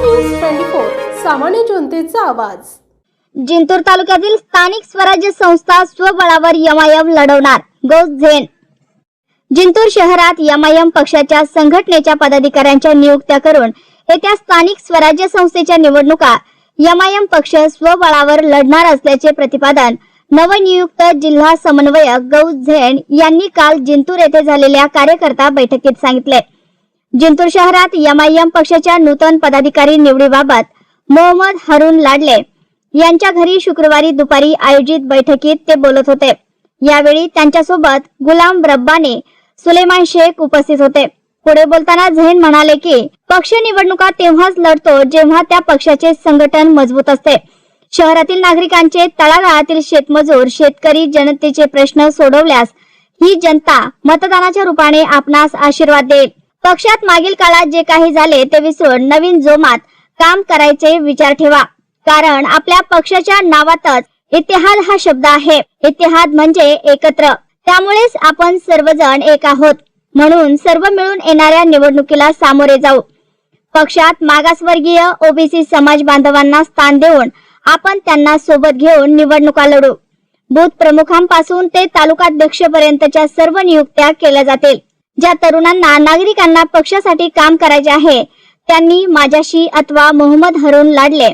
News twenty four सामान्य जनतेचा आवाज. जिंतूर तालुक्यातील स्थानिक स्वराज्य संस्था स्वबळावर यमायम लढवणार. Gauss Zen. जिंतूर शहरात यमायम पक्षाच्या संघटनेच्या पदाधिकाऱ्यांच्या नियुक्त्या करून येत्या स्थानिक स्वराज्य संस्थेच्या निवडणुका यमायम पक्ष स्वबळावर लढणार असल्याचे प्रतिपादन नवनियुक्त जिल्हा समन्वयक गौस झेन यांनी काल जिंतूर येथे झालेल्या कार्यकर्ता बैठकीत सांगितले. जिंतूर शहरात एमआयएम पक्षाच्या नूतन पदाधिकारी निवडीबाबत मोहम्मद हरून लाडले यांच्या घरी शुक्रवारी दुपारी आयोजित बैठकीत ते बोलत होते. यावेळी त्यांच्यासोबत गुलाम रब्बाने सुलेमान शेख उपस्थित होते. पुढे बोलताना झैन म्हणाले की पक्ष निवडणुका तेव्हाच लढतो जेव्हा त्या पक्षाचे संघटन मजबूत असते. शहरातील नागरिकांचे तळागाळातील शेतमजूर शेतकरी जनतेचे प्रश्न सोडवल्यास ही जनता मतदानाच्या रूपाने आपणास आशीर्वाद देईल. पक्षात मागील काळात जे काही झाले ते विसरून नवीन जोमात काम करायचे विचार ठेवा. कारण आपल्या पक्षाच्या नावातच इतिहाद हा शब्द आहे. इतिहाद म्हणजे एकत्र. त्यामुळेच आपण सर्वजण एक आहोत. म्हणून सर्व मिळून येणाऱ्या निवडणुकीला सामोरे जाऊ. पक्षात मागासवर्गीय ओबीसी समाज बांधवांना स्थान देऊन आपण त्यांना सोबत घेऊन निवडणुका लढू. बूथ प्रमुखांपासून ते तालुकाध्यक्षपर्यंतच्या सर्व नियुक्त्या केल्या जातील. ज्या तरुणांना नागरिकांना पक्षासाठी काम करायचे आहे त्यांनी माझ्याशी अथवा मोहम्मद हरून लाडले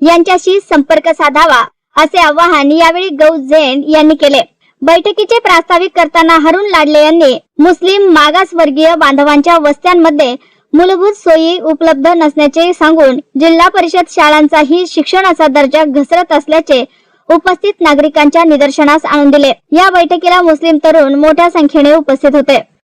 यांच्याशी संपर्क साधावा असे आवाहन यावेळी गौस जैन यांनी केले. बैठकीचे प्रास्ताविक करताना हरुण लाडले यांनी मुस्लिम मागासवर्गीय बांधवांच्या वस्त्यांमध्ये मूलभूत सोयी उपलब्ध नसण्याचे सांगून जिल्हा परिषद शाळांचाही शिक्षणाचा दर्जा घसरत असल्याचे उपस्थित नागरिकांच्या निदर्शनास आणून दिले. या बैठकीला मुस्लिम तरुण मोठ्या संख्येने उपस्थित होते.